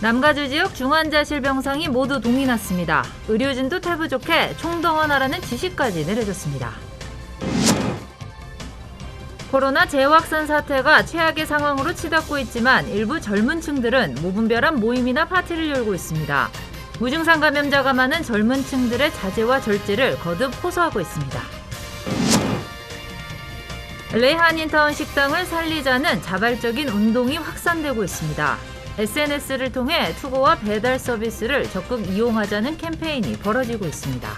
남가주 지역 중환자 실 병상이 모두 동이 났습니다. 의료진도 탈부족해 총동원하라는 지시까지 내려졌습니다. 코로나 재확산 사태가 최악의 상황으로 치닫고 있지만 일부 젊은 층들은 무분별한 모임이나 파티를 열고 있습니다. 무증상 감염자가 많은 젊은 층들의 자제와 절제를 거듭 호소하고 있습니다. LA 한인타운 식당을 살리자는 자발적인 운동이 확산되고 있습니다. SNS를 통해 투고와 배달 서비스를 적극 이용하자는 캠페인이 벌어지고 있습니다.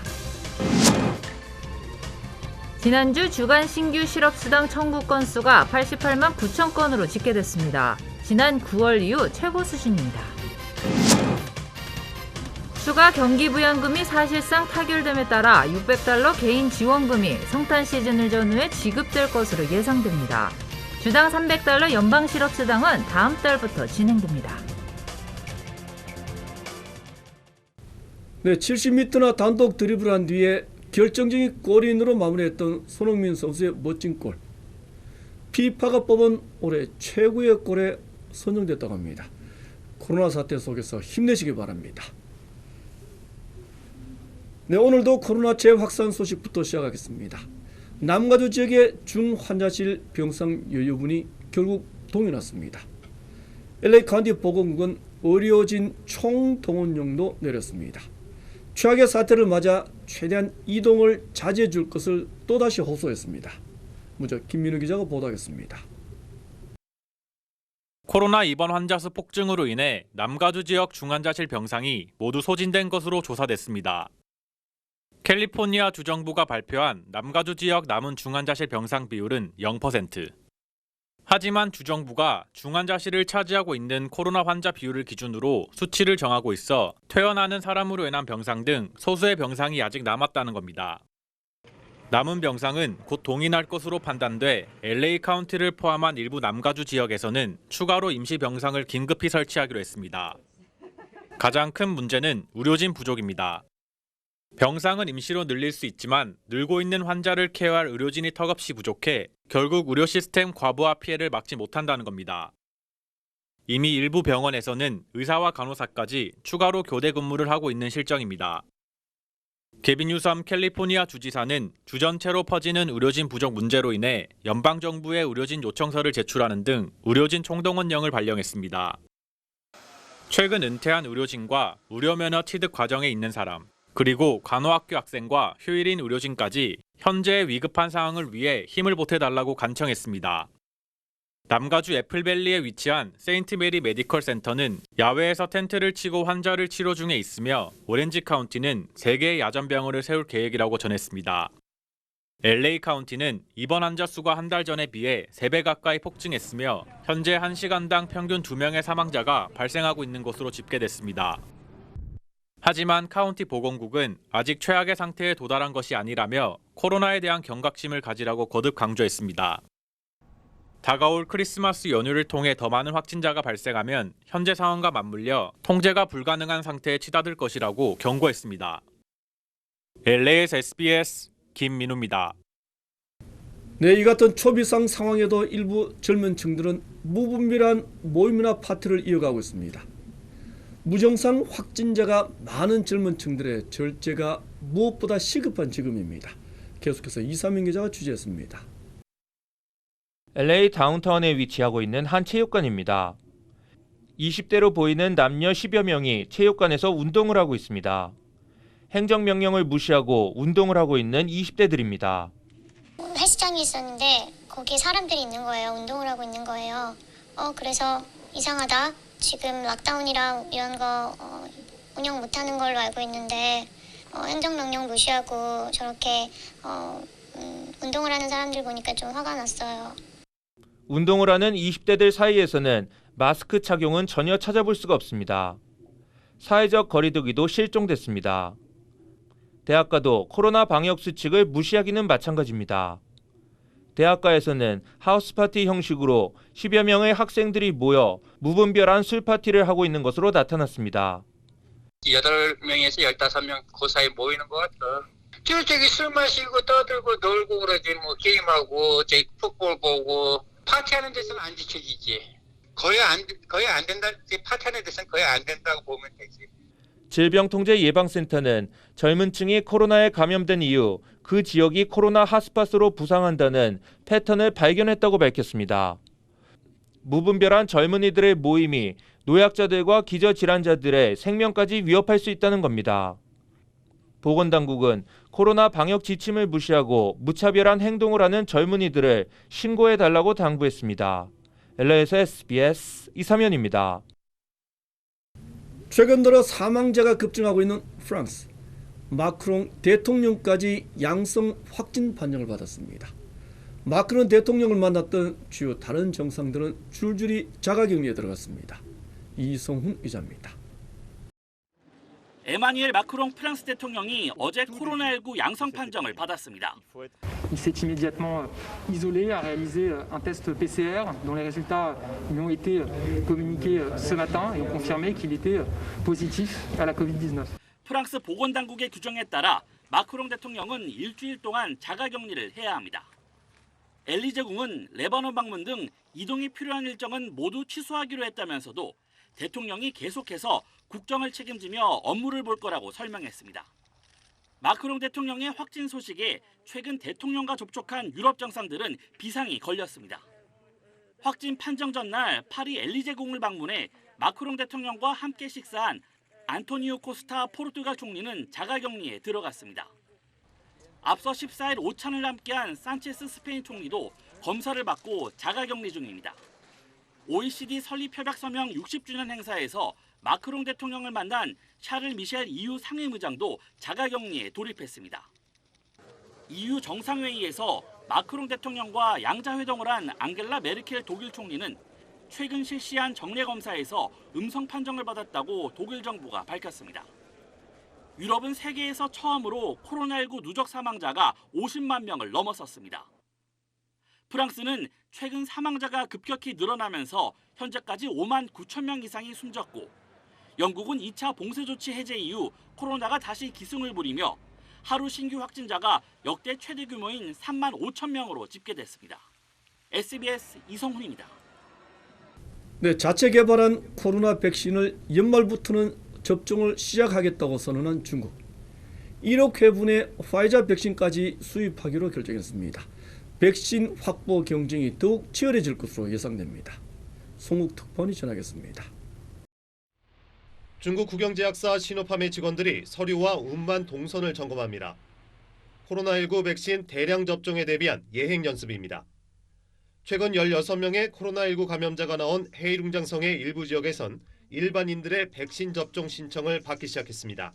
지난주 주간 신규 실업수당 청구 건수가 88만 9천 건으로 집계됐습니다. 지난 9월 이후 최고 수준입니다. 추가 경기부양금이 사실상 타결됨에 따라 600달러 개인 지원금이 성탄 시즌을 전후해 지급될 것으로 예상됩니다. 주당 300달러 연방 실업 수당은 다음 달부터 진행됩니다. 네, 70m나 단독 드리블한 뒤에 결정적인 골인으로 마무리했던 손흥민 선수의 멋진 골. 피파가 뽑은 올해 최고의 골에 선정됐다고 합니다. 코로나 사태 속에서 힘내시기 바랍니다. 네, 오늘도 코로나 재확산 소식부터 시작하겠습니다. 남가주 지역의 중환자실 병상 여유분이 결국 동이 났습니다. LA 카운티 보건국은 의료진 총 동원령도 내렸습니다. 최악의 사태를 맞아 최대한 이동을 자제해 줄 것을 또다시 호소했습니다. 먼저 김민우 기자가 보도하겠습니다. 코로나 입원 환자 수 폭증으로 인해 남가주 지역 중환자실 병상이 모두 소진된 것으로 조사됐습니다. 캘리포니아 주정부가 발표한 남가주 지역 남은 중환자실 병상 비율은 0%. 하지만 주정부가 중환자실을 차지하고 있는 코로나 환자 비율을 기준으로 수치를 정하고 있어 퇴원하는 사람으로 인한 병상 등 소수의 병상이 아직 남았다는 겁니다. 남은 병상은 곧 동인할 것으로 판단돼 LA 카운티를 포함한 일부 남가주 지역에서는 추가로 임시 병상을 긴급히 설치하기로 했습니다. 가장 큰 문제는 의료진 부족입니다. 병상은 임시로 늘릴 수 있지만 늘고 있는 환자를 케어할 의료진이 턱없이 부족해 결국 의료 시스템 과부하 피해를 막지 못한다는 겁니다. 이미 일부 병원에서는 의사와 간호사까지 추가로 교대 근무를 하고 있는 실정입니다. 케빈 유섬 캘리포니아 주지사는 주 전체로 퍼지는 의료진 부족 문제로 인해 연방 정부에 의료진 요청서를 제출하는 등 의료진 총동원령을 발령했습니다. 최근 은퇴한 의료진과 의료 면허 취득 과정에 있는 사람, 그리고 간호학교 학생과 휴일인 의료진까지 현재의 위급한 상황을 위해 힘을 보태달라고 간청했습니다. 남가주 애플밸리에 위치한 세인트 메리 메디컬 센터는 야외에서 텐트를 치고 환자를 치료 중에 있으며 오렌지 카운티는 3개의 야전병원을 세울 계획이라고 전했습니다. LA 카운티는 입원 환자 수가 한 달 전에 비해 3배 가까이 폭증했으며 현재 1시간당 평균 2명의 사망자가 발생하고 있는 것으로 집계됐습니다. 하지만 카운티 보건국은 아직 최악의 상태에 도달한 것이 아니라며 코로나에 대한 경각심을 가지라고 거듭 강조했습니다. 다가올 크리스마스 연휴를 통해 더 많은 확진자가 발생하면 현재 상황과 맞물려 통제가 불가능한 상태에 치닫을 것이라고 경고했습니다. LA에서 SBS 김민우입니다. 네, 이 같은 초비상 상황에도 일부 젊은 층들은 무분별한 모임이나 파티를 이어가고 있습니다. 무증상 확진자가 많은 젊은 층들의 절제가 무엇보다 시급한 지금입니다. 계속해서 이사민 기자가 취재했습니다. LA 다운타운에 위치하고 있는 한 체육관입니다. 20대로 보이는 남녀 10여 명이 체육관에서 운동을 하고 있습니다. 행정명령을 무시하고 운동을 하고 있는 20대들입니다. 헬스장이 있었는데 거기에 사람들이 있는 거예요. 운동을 하고 있는 거예요. 어 그래서 이상하다. 지금 락다운이랑 이런 거 어, 운영 못하는 걸로 알고 있는데 어, 행정명령 무시하고 저렇게 어, 음, 운동을 하는 사람들 보니까 좀 화가 났어요. 운동을 하는 20대들 사이에서는 마스크 착용은 전혀 찾아볼 수가 없습니다. 사회적 거리두기도 실종됐습니다. 대학가도 코로나 방역 수칙을 무시하기는 마찬가지입니다. 대학가에서는 하우스 파티 형식으로 10여 명의 학생들이 모여 무분별한 술 파티를 하고 있는 것으로 나타났습니다. 여덟 명에서 열다섯 명그 사이 모이는 것 같아. 저쪽이 술 마시고 떠들고 놀고 그러지 뭐 게임하고 저기 풋볼 보고 파티하는 데서는 안 지켜지지. 거의 안 거의 안 된다. 이 파탄에 대해서는 거의 안 된다고 보면 되지. 질병통제예방센터는 젊은 층이 코로나에 감염된 이후 그 지역이 코로나 핫스팟으로 부상한다는 패턴을 발견했다고 밝혔습니다. 무분별한 젊은이들의 모임이 노약자들과 기저질환자들의 생명까지 위협할 수 있다는 겁니다. 보건당국은 코로나 방역 지침을 무시하고 무차별한 행동을 하는 젊은이들을 신고해 달라고 당부했습니다. LA에서 SBS 이사면입니다. 최근 들어 사망자가 급증하고 있는 프랑스. 마크롱 대통령까지 양성 확진 판정을 받았습니다. 마크롱 대통령을 만났던 주요 다른 정상들은 줄줄이 자가격리에 들어갔습니다. 이성훈 기자입니다. 에마뉘엘 마크롱 프랑스 대통령이 어제 코로나19 양성 판정을 받았습니다. Il s'est immédiatement isolé, a réalisé un test PCR dont les résultats lui ont été communiqués ce matin et ont confirmé qu'il était positif à la Covid-19. 프랑스 보건당국의 규정에 따라 마크롱 대통령은 일주일 동안 자가격리를 해야 합니다. 엘리제궁은 레바논 방문 등 이동이 필요한 일정은 모두 취소하기로 했다면서도 대통령이 계속해서 국정을 책임지며 업무를 볼 거라고 설명했습니다. 마크롱 대통령의 확진 소식에 최근 대통령과 접촉한 유럽 정상들은 비상이 걸렸습니다. 확진 판정 전날 파리 엘리제궁을 방문해 마크롱 대통령과 함께 식사한 안토니오 코스타 포르투갈 총리는 자가격리에 들어갔습니다. 앞서 14일 오찬을 함께한 산체스 스페인 총리도 검사를 받고 자가격리 중입니다. OECD 설립 협약 서명 60주년 행사에서 마크롱 대통령을 만난 샤를 미셸 EU 상임의장도 자가격리에 돌입했습니다. EU 정상회의에서 마크롱 대통령과 양자회동을 한 앙겔라 메르켈 독일 총리는 최근 실시한 정례 검사에서 음성 판정을 받았다고 독일 정부가 밝혔습니다. 유럽은 세계에서 처음으로 코로나19 누적 사망자가 50만 명을 넘어섰습니다. 프랑스는 최근 사망자가 급격히 늘어나면서 현재까지 5만 9천 명 이상이 숨졌고 영국은 2차 봉쇄 조치 해제 이후 코로나가 다시 기승을 부리며 하루 신규 확진자가 역대 최대 규모인 3만 5천 명으로 집계됐습니다. SBS 이성훈입니다. 네, 자체 개발한 코로나 백신을 연말부터는 접종을 시작하겠다고 선언한 중국. 1억 회분의 화이자 백신까지 수입하기로 결정했습니다. 백신 확보 경쟁이 더욱 치열해질 것으로 예상됩니다. 송욱 특파원이 전하겠습니다. 중국 국영제약사 시노팜의 직원들이 서류와 운반 동선을 점검합니다. 코로나19 백신 대량 접종에 대비한 예행 연습입니다. 최근 16명의 코로나19 감염자가 나온 헤이룽장성의 일부 지역에선 일반인들의 백신 접종 신청을 받기 시작했습니다.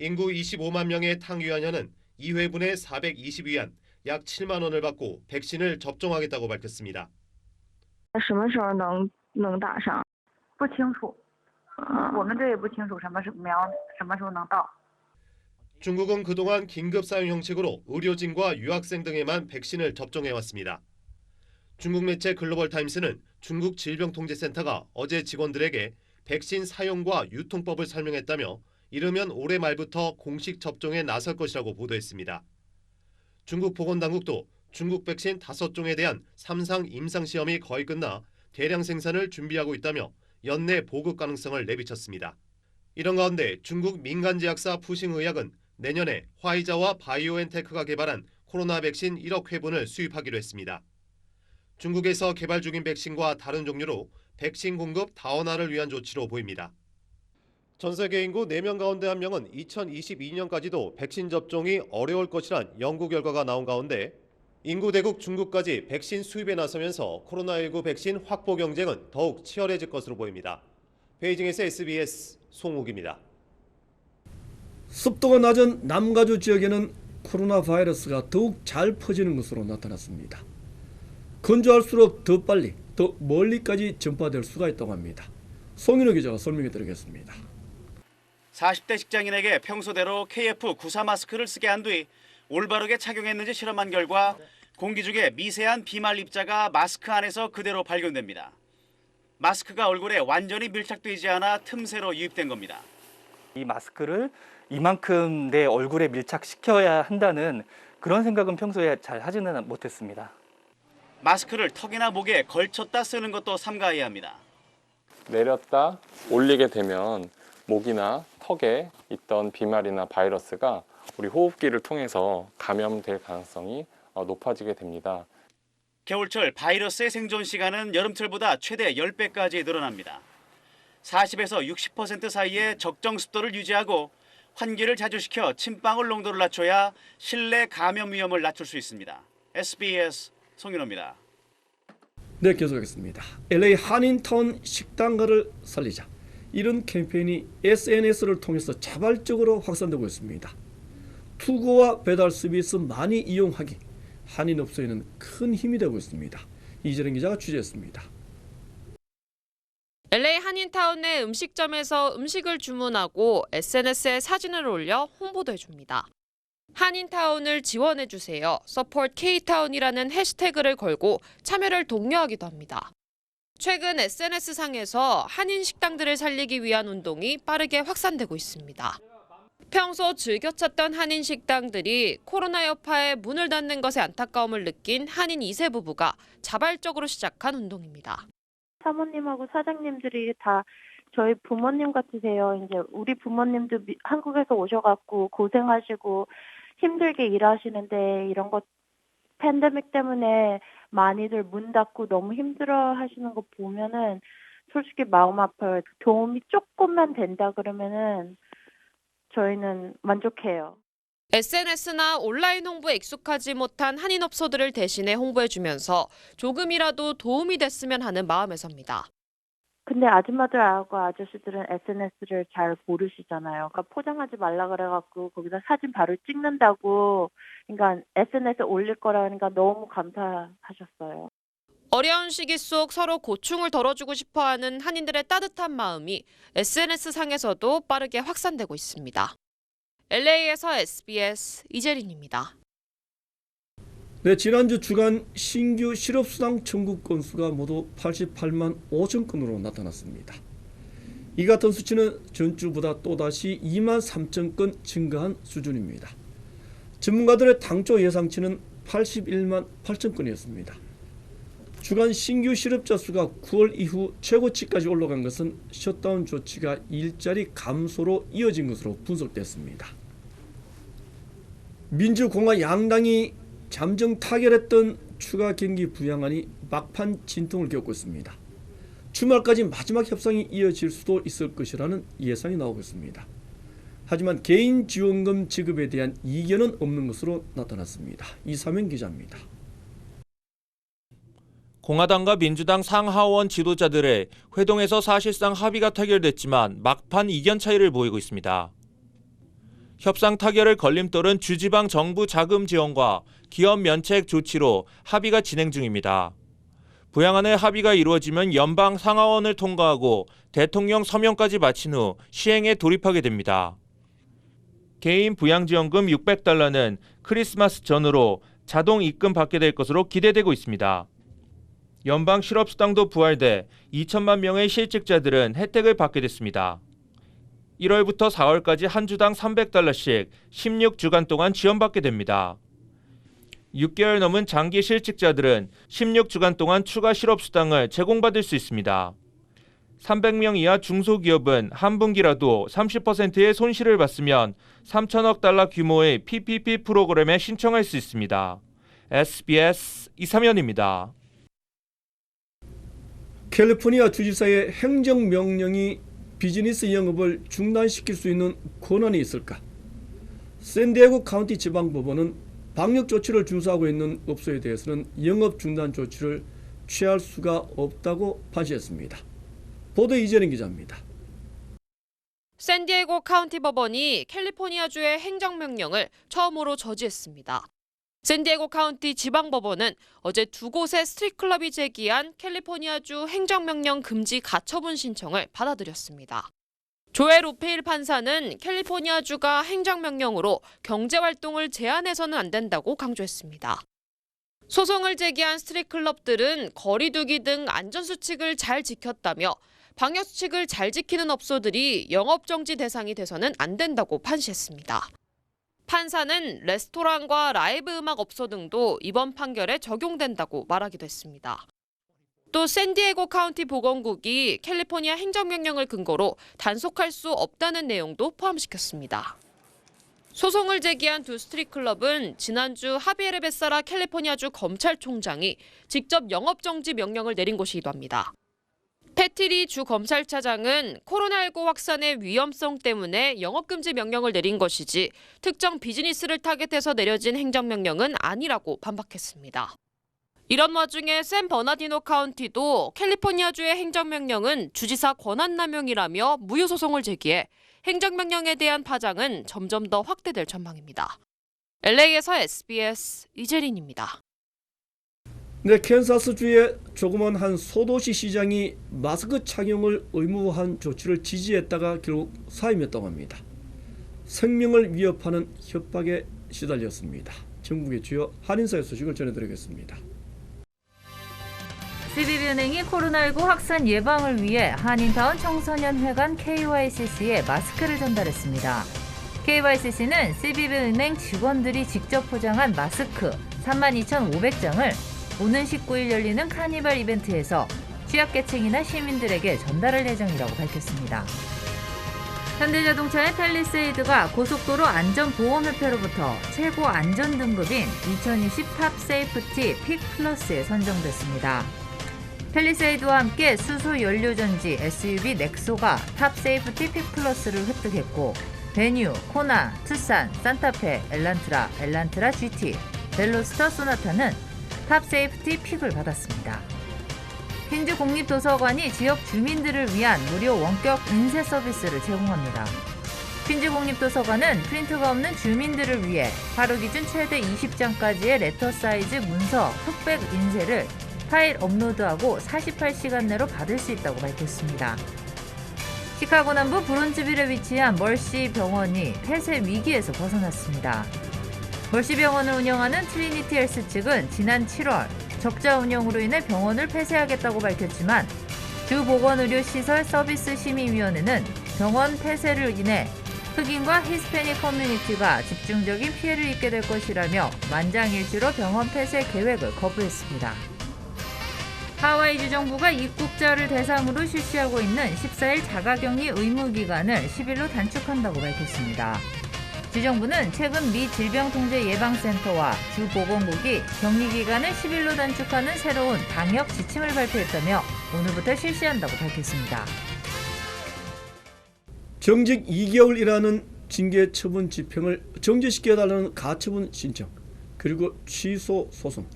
인구 25만 명의 탕유안현은 2회분에 420위안, 약 7만 원을 받고 백신을 접종하겠다고 밝혔습니다. 什么时候能能打上？不清楚， 嗯我们这也不清楚什么时苗什么时候能到。 중국은 그동안 긴급 사용 형식으로 의료진과 유학생 등에만 백신을 접종해 왔습니다. 중국 매체 글로벌 타임스는 중국 질병통제센터가 어제 직원들에게 백신 사용과 유통법을 설명했다며 이르면 올해 말부터 공식 접종에 나설 것이라고 보도했습니다. 중국 보건당국도 중국 백신 5종에 대한 3상 임상 시험이 거의 끝나 대량 생산을 준비하고 있다며 연내 보급 가능성을 내비쳤습니다. 이런 가운데 중국 민간 제약사 푸싱의약은 내년에 화이자와 바이오엔테크가 개발한 코로나 백신 1억 회분을 수입하기로 했습니다. 중국에서 개발 중인 백신과 다른 종류로 백신 공급 다원화를 위한 조치로 보입니다. 전 세계 인구 4명 가운데 1명은 2022년까지도 백신 접종이 어려울 것이란 연구 결과가 나온 가운데 인구 대국 중국까지 백신 수입에 나서면서 코로나19 백신 확보 경쟁은 더욱 치열해질 것으로 보입니다. 베이징에서 SBS 송욱입니다. 습도가 낮은 남가주 지역에는 코로나 바이러스가 더욱 잘 퍼지는 것으로 나타났습니다. 건조할수록 더 빨리, 더 멀리까지 전파될 수가 있다고 합니다. 송인호 기자가 설명해 드리겠습니다. 40대 직장인에게 평소대로 KF94 마스크를 쓰게 한 뒤 올바르게 착용했는지 실험한 결과 공기 중에 미세한 비말 입자가 마스크 안에서 그대로 발견됩니다. 마스크가 얼굴에 완전히 밀착되지 않아 틈새로 유입된 겁니다. 이 마스크를 이만큼 내 얼굴에 밀착시켜야 한다는 그런 생각은 평소에 잘 하지는 못했습니다. 마스크를 턱이나 목에 걸쳤다 쓰는 것도 삼가해야 합니다. 내렸다 올리게 되면 목이나 턱에 있던 비말이나 바이러스가 우리 호흡기를 통해서 감염될 가능성이 어, 높아지게 됩니다. 겨울철 바이러스의 생존 시간은 여름철보다 최대 10배까지 늘어납니다. 40에서 60% 사이의 적정 습도를 유지하고 환기를 자주 시켜 침방울 농도를 낮춰야 실내 감염 위험을 낮출 수 있습니다. SBS 송윤호입니다. 네, 계속하겠습니다. LA 한인타운 식당가를 살리자. 이런 캠페인이 SNS를 통해서 자발적으로 확산되고 있습니다. 투고와 배달 서비스 많이 이용하기 한인업소에는 큰 힘이 되고 있습니다. 이재령 기자가 취재했습니다. LA 한인타운의 음식점에서 음식을 주문하고 SNS에 사진을 올려 홍보도 해줍니다. 한인타운을 지원해주세요. Support K타운이라는 해시태그를 걸고 참여를 독려하기도 합니다. 최근 SNS상에서 한인 식당들을 살리기 위한 운동이 빠르게 확산되고 있습니다. 평소 즐겨 찾던 한인 식당들이 코로나 여파에 문을 닫는 것에 안타까움을 느낀 한인 2세 부부가 자발적으로 시작한 운동입니다. 사모님하고 사장님들이 다 저희 부모님 같으세요. 이제 우리 부모님도 미- 한국에서 오셔갖고 고생하시고 힘들게 일하시는데 이런 것 팬데믹 때문에 많이들 문 닫고 너무 힘들어 하시는 거 보면은 솔직히 마음 아파요. 도움이 조금만 된다 그러면은 저희는 만족해요. SNS나 온라인 홍보에 익숙하지 못한 한인 업소들을 대신해 홍보해주면서 조금이라도 도움이 됐으면 하는 마음에서입니다. 근데 아줌마들하고 아저씨들은 SNS를 잘 모르시잖아요. 그러니까 포장하지 말라 그래갖고 거기다 사진 바로 찍는다고, 그러니까 SNS에 올릴 거라니까 너무 감사하셨어요. 어려운 시기 속 서로 고충을 덜어주고 싶어하는 한인들의 따뜻한 마음이 SNS 상에서도 빠르게 확산되고 있습니다. LA에서 SBS 이재린입니다. 네, 지난주 주간 신규 실업수당 청구 건수가 모두 88만 5천 건으로 나타났습니다. 이 같은 수치는 전주보다 또다시 2만 3천 건 증가한 수준입니다. 전문가들의 당초 예상치는 81만 8천 건이었습니다. 주간 신규 실업자 수가 9월 이후 최고치까지 올라간 것은 셧다운 조치가 일자리 감소로 이어진 것으로 분석됐습니다. 민주공화 양당이 잠정 타결했던 추가 경기 부양안이 막판 진통을 겪고 있습니다. 주말까지 마지막 협상이 이어질 수도 있을 것이라는 예상이 나오고 있습니다. 하지만 개인 지원금 지급에 대한 이견은 없는 것으로 나타났습니다. 이사명 기자입니다. 공화당과 민주당 상하원 지도자들의 회동에서 사실상 합의가 타결됐지만 막판 이견 차이를 보이고 있습니다. 협상 타결을 걸림돌은 주지방 정부 자금 지원과 기업 면책 조치로 합의가 진행 중입니다. 부양안의 합의가 이루어지면 연방 상하원을 통과하고 대통령 서명까지 마친 후 시행에 돌입하게 됩니다. 개인 부양지원금 600달러는 크리스마스 전후로 자동 입금 받게 될 것으로 기대되고 있습니다. 연방 실업수당도 부활돼 2천만 명의 실직자들은 혜택을 받게 됐습니다. 1월부터 4월까지 한 주당 300달러씩 16주간 동안 지원받게 됩니다. 6개월 넘은 장기 실직자들은 16주간 동안 추가 실업수당을 제공받을 수 있습니다. 300명 이하 중소기업은 한 분기라도 30%의 손실을 봤으면 3천억 달러 규모의 PPP 프로그램에 신청할 수 있습니다. SBS 이사면입니다. 캘리포니아 주지사의 행정명령이 비즈니스 영업을 중단시킬 수 있는 권한이 있을까? 샌디에고 카운티 지방법원은 방역 조치를 준수하고 있는 업소에 대해서는 영업 중단 조치를 취할 수가 없다고 판시했습니다. 보도 이재린 기자입니다. 샌디에고 카운티 법원이 캘리포니아주의 행정명령을 처음으로 저지했습니다. 샌디에고 카운티 지방법원은 어제 두 곳의 스트릿클럽이 제기한 캘리포니아주 행정명령 금지 가처분 신청을 받아들였습니다. 조엘 루페일 판사는 캘리포니아주가 행정명령으로 경제활동을 제한해서는 안 된다고 강조했습니다. 소송을 제기한 스트릿클럽들은 거리두기 등 안전수칙을 잘 지켰다며 방역수칙을 잘 지키는 업소들이 영업정지 대상이 돼서는 안 된다고 판시했습니다. 판사는 레스토랑과 라이브 음악 업소 등도 이번 판결에 적용된다고 말하기도 했습니다. 또 샌디에고 카운티 보건국이 캘리포니아 행정명령을 근거로 단속할 수 없다는 내용도 포함시켰습니다. 소송을 제기한 두 스트릿 클럽은 지난주 하비에르 베사라 캘리포니아주 검찰총장이 직접 영업 정지 명령을 내린 곳이기도 합니다. 패티리 주 검찰차장은 코로나19 확산의 위험성 때문에 영업금지 명령을 내린 것이지 특정 비즈니스를 타겟해서 내려진 행정명령은 아니라고 반박했습니다. 이런 와중에 샌 버나디노 카운티도 캘리포니아주의 행정명령은 주지사 권한남용이라며 무효소송을 제기해 행정명령에 대한 파장은 점점 더 확대될 전망입니다. LA에서 SBS 이재린입니다. 네, 캔사스주의 조그만 한 소도시 시장이 마스크 착용을 의무화한 조치를 지지했다가 결국 사임했다고 합니다. 생명을 위협하는 협박에 시달렸습니다. 전국의 주요 한인사의 소식을 전해드리겠습니다. CBB은행이 코로나19 확산 예방을 위해 한인타운 청소년회관 KYCC에 마스크를 전달했습니다. KYCC는 CBB은행 직원들이 직접 포장한 마스크 32,500장을 오는 19일 열리는 카니발 이벤트에서 취약계층이나 시민들에게 전달할 예정이라고 밝혔습니다. 현대자동차의 펠리세이드가 고속도로 안전보험협회로부터 최고 안전 등급인 2020 탑 세이프티 픽 플러스에 선정됐습니다. 펠리세이드와 함께 수소 연료 전지 SUV 넥소가 탑 세이프티 픽 플러스를 획득했고 베뉴, 코나, 투싼, 산타페, 엘란트라, 엘란트라 GT, 벨로스터 소나타는 탑세이프티 픽을 받았습니다. 퀸즈 공립도서관이 지역 주민들을 위한 무료 원격 인쇄 서비스를 제공합니다. 퀸즈 공립도서관은 프린트가 없는 주민들을 위해 하루 기준 최대 20장까지의 레터 사이즈 문서 흑백 인쇄를 파일 업로드하고 48시간 내로 받을 수 있다고 밝혔습니다. 시카고 남부 브론즈빌에 위치한 멀시 병원이 폐쇄 위기에서 벗어났습니다. 멀시 병원을 운영하는 트리니티 헬스 측은 지난 7월 적자 운영으로 인해 병원을 폐쇄하겠다고 밝혔지만 주 보건의료시설 서비스 심의위원회는 병원 폐쇄를 인해 흑인과 히스패닉 커뮤니티가 집중적인 피해를 입게 될 것이라며 만장일치로 병원 폐쇄 계획을 거부했습니다. 하와이주 정부가 입국자를 대상으로 실시하고 있는 14일 자가격리 의무 기간을 10일로 단축한다고 밝혔습니다. 주정부는 최근 미 질병통제예방센터와 주 보건국이 격리 기간을 10일로 단축하는 새로운 방역 지침을 발표했다며 오늘부터 실시한다고 밝혔습니다. 정직 2개월 이라는 징계 처분 집행을 정지시켜달라는 가처분 신청 그리고 취소 소송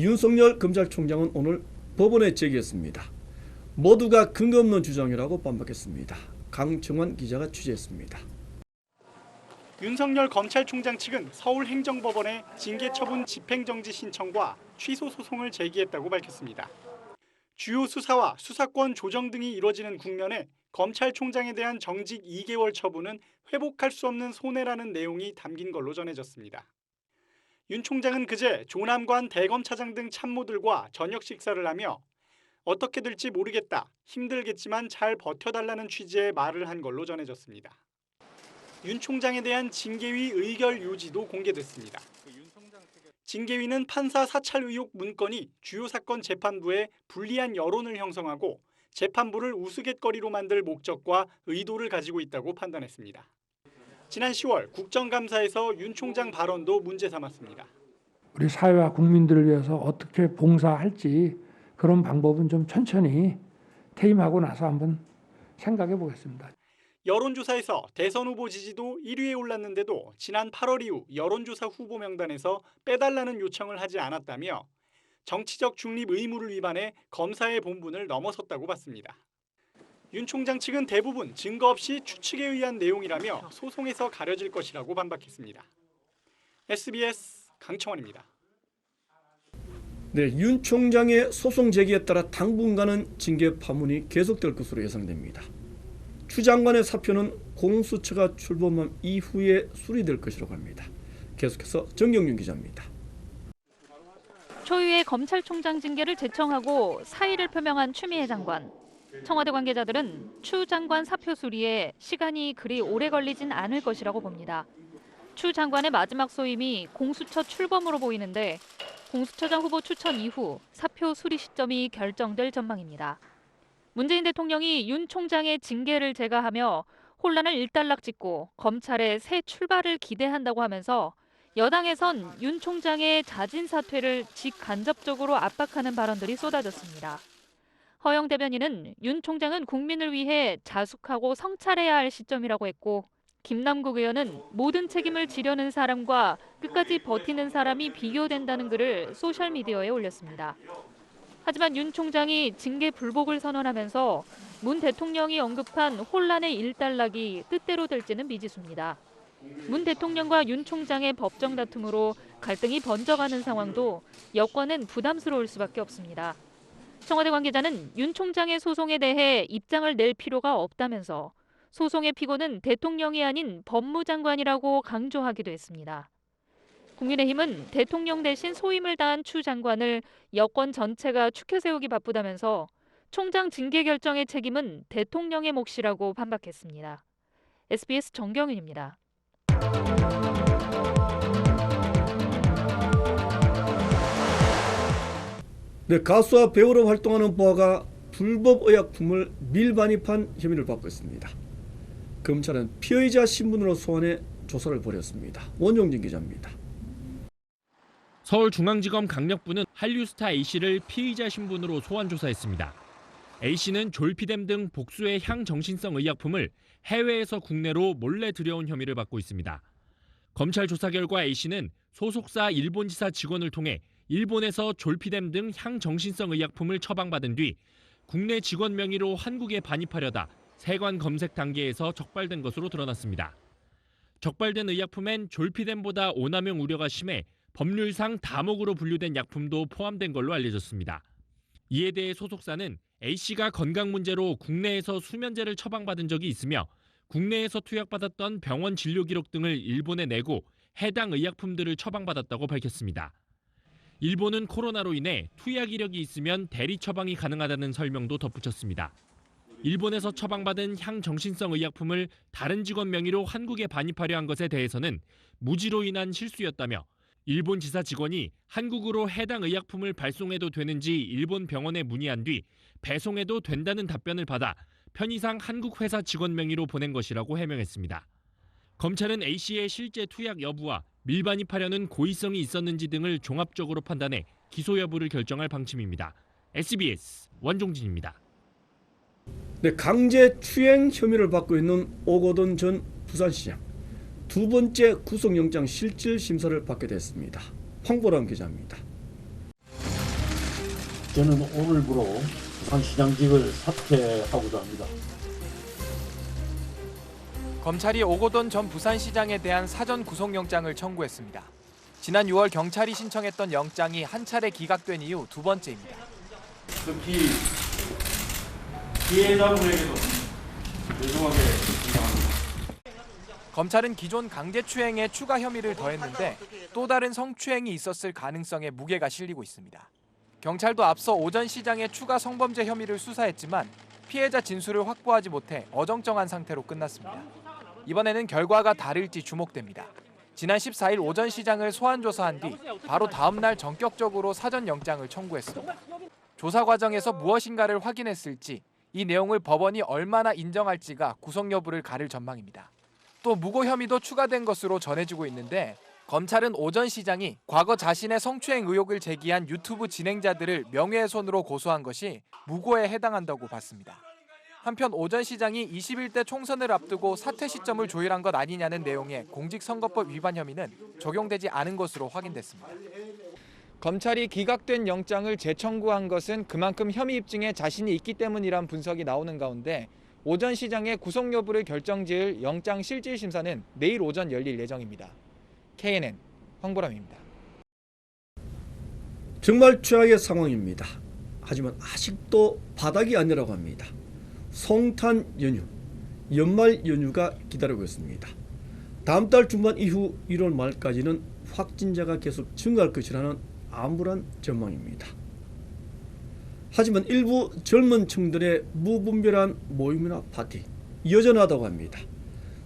윤석열 검찰총장은 오늘 법원에 제기했습니다. 모두가 근거 없는 주장이라고 반박했습니다. 강청환 기자가 취재했습니다. 윤석열 검찰총장 측은 서울행정법원에 징계 처분 집행정지 신청과 취소 소송을 제기했다고 밝혔습니다. 주요 수사와 수사권 조정 등이 이뤄지는 국면에 검찰총장에 대한 정직 2개월 처분은 회복할 수 없는 손해라는 내용이 담긴 걸로 전해졌습니다. 윤 총장은 그제 조남관 대검차장 등 참모들과 저녁 식사를 하며 어떻게 될지 모르겠다, 힘들겠지만 잘 버텨달라는 취지의 말을 한 걸로 전해졌습니다. 윤 총장에 대한 징계위 의결 요지도 공개됐습니다. 징계위는 판사 사찰 의혹 문건이 주요 사건 재판부에 불리한 여론을 형성하고 재판부를 우스갯거리로 만들 목적과 의도를 가지고 있다고 판단했습니다. 지난 10월 국정감사에서 윤 총장 발언도 문제 삼았습니다. 우리 사회와 국민들을 위해서 어떻게 봉사할지 그런 방법은 좀 천천히 퇴임하고 나서 한번 생각해 보겠습니다. 여론조사에서 대선 후보 지지도 1위에 올랐는데도 지난 8월 이후 여론조사 후보 명단에서 빼달라는 요청을 하지 않았다며 정치적 중립 의무를 위반해 검사의 본분을 넘어섰다고 봤습니다. 윤 총장 측은 대부분 증거 없이 추측에 의한 내용이라며 소송에서 가려질 것이라고 반박했습니다. SBS 강청원입니다. 네, 윤 총장의 소송 제기에 따라 당분간은 징계 파문이 계속될 것으로 예상됩니다. 추 장관의 사표는 공수처가 출범한 이후에 수리될 것이라고 합니다. 계속해서 정경윤 기자입니다. 초유의 검찰총장 징계를 제청하고 사의를 표명한 추미애 장관. 청와대 관계자들은 추 장관 사표 수리에 시간이 그리 오래 걸리진 않을 것이라고 봅니다. 추 장관의 마지막 소임이 공수처 출범으로 보이는데 공수처장 후보 추천 이후 사표 수리 시점이 결정될 전망입니다. 문재인 대통령이 윤 총장의 징계를 제거하며 혼란을 일단락 짓고 검찰의 새 출발을 기대한다고 하면서 여당에선 윤 총장의 자진 사퇴를 직간접적으로 압박하는 발언들이 쏟아졌습니다. 허영 대변인은 윤 총장은 국민을 위해 자숙하고 성찰해야 할 시점이라고 했고 김남국 의원은 모든 책임을 지려는 사람과 끝까지 버티는 사람이 비교된다는 글을 소셜미디어에 올렸습니다. 하지만 윤 총장이 징계 불복을 선언하면서 문 대통령이 언급한 혼란의 일단락이 뜻대로 될지는 미지수입니다. 문 대통령과 윤 총장의 법정 다툼으로 갈등이 번져가는 상황도 여권은 부담스러울 수밖에 없습니다. 청와대 관계자는 윤 총장의 소송에 대해 입장을 낼 필요가 없다면서 소송의 피고는 대통령이 아닌 법무장관이라고 강조하기도 했습니다. 국민의힘은 대통령 대신 소임을 다한 추 장관을 여권 전체가 추켜 세우기 바쁘다면서 총장 징계 결정의 책임은 대통령의 몫이라고 반박했습니다. SBS 정경윤입니다. 네, 가수와 배우로 활동하는 보아가 불법 의약품을 밀반입한 혐의를 받고 있습니다. 검찰은 피의자 신분으로 소환해 조사를 벌였습니다. 원종진 기자입니다. 서울중앙지검 강력부는 한류스타 A씨를 피의자 신분으로 소환 조사했습니다. A씨는 졸피뎀 등 복수의 향정신성 의약품을 해외에서 국내로 몰래 들여온 혐의를 받고 있습니다. 검찰 조사 결과 A씨는 소속사 일본지사 직원을 통해 일본에서 졸피뎀 등 향정신성 의약품을 처방받은 뒤 국내 직원 명의로 한국에 반입하려다 세관 검색 단계에서 적발된 것으로 드러났습니다. 적발된 의약품엔 졸피뎀보다 오남용 우려가 심해 법률상 다목으로 분류된 약품도 포함된 걸로 알려졌습니다. 이에 대해 소속사는 A씨가 건강 문제로 국내에서 수면제를 처방받은 적이 있으며 국내에서 투약받았던 병원 진료 기록 등을 일본에 내고 해당 의약품들을 처방받았다고 밝혔습니다. 일본은 코로나로 인해 투약 이력이 있으면 대리 처방이 가능하다는 설명도 덧붙였습니다. 일본에서 처방받은 향정신성 의약품을 다른 직원 명의로 한국에 반입하려 한 것에 대해서는 무지로 인한 실수였다며 일본 지사 직원이 한국으로 해당 의약품을 발송해도 되는지 일본 병원에 문의한 뒤 배송해도 된다는 답변을 받아 편의상 한국 회사 직원 명의로 보낸 것이라고 해명했습니다. 검찰은 A씨의 실제 투약 여부와 밀반입하려는 고의성이 있었는지 등을 종합적으로 판단해 기소 여부를 결정할 방침입니다. SBS 원종진입니다. 네, 강제 추행 혐의를 받고 있는 오거돈 전 부산시장 두 번째 구속영장 실질 심사를 받게 됐습니다. 황보람 기자입니다. 저는 오늘부로 부산시장직을 사퇴하고자 합니다. 검찰이 오고돈 전 부산시장에 대한 사전 구속영장을 청구했습니다. 지난 6월 경찰이 신청했던 영장이 한 차례 기각된 이후 두 번째입니다. 특히 피해자분에게도 죄송하게. 검찰은 기존 강제추행에 추가 혐의를 더했는데 또 다른 성추행이 있었을 가능성에 무게가 실리고 있습니다. 경찰도 앞서 오전 시장의 추가 성범죄 혐의를 수사했지만 피해자 진술을 확보하지 못해 어정쩡한 상태로 끝났습니다. 이번에는 결과가 다를지 주목됩니다. 지난 14일 오전 시장을 소환 조사한 뒤 바로 다음 날 전격적으로 사전 영장을 청구했습니다. 조사 과정에서 무엇인가를 확인했을지 이 내용을 법원이 얼마나 인정할지가 구속 여부를 가를 전망입니다. 또 무고 혐의도 추가된 것으로 전해지고 있는데 검찰은 오전 시장이 과거 자신의 성추행 의혹을 제기한 유튜브 진행자들을 명예훼손으로 고소한 것이 무고에 해당한다고 봤습니다. 한편 오전 시장이 21대 총선을 앞두고 사퇴 시점을 조율한 것 아니냐는 내용의 공직선거법 위반 혐의는 적용되지 않은 것으로 확인됐습니다. 검찰이 기각된 영장을 재청구한 것은 그만큼 혐의 입증에 자신이 있기 때문이란 분석이 나오는 가운데 오전 시장의 구속 여부를 결정지을 영장 실질 심사는 내일 오전 열릴 예정입니다. KNN 황보람입니다. 정말 최악의 상황입니다. 하지만 아직도 바닥이 아니라고 합니다. 성탄 연휴, 연말 연휴가 기다리고 있습니다. 다음 달 중반 이후 1월 말까지는 확진자가 계속 증가할 것이라는 암울한 전망입니다. 하지만 일부 젊은 층들의 무분별한 모임이나 파티 여전하다고 합니다.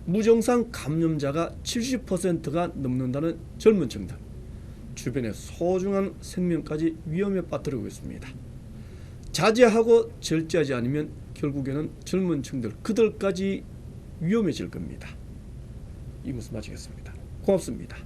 무증상 감염자가 70%가 넘는다는 젊은 층들 주변의 소중한 생명까지 위험에 빠뜨리고 있습니다. 자제하고 절제하지 않으면 결국에는 젊은 층들 그들까지 위험해질 겁니다. 이것을 마치겠습니다. 고맙습니다.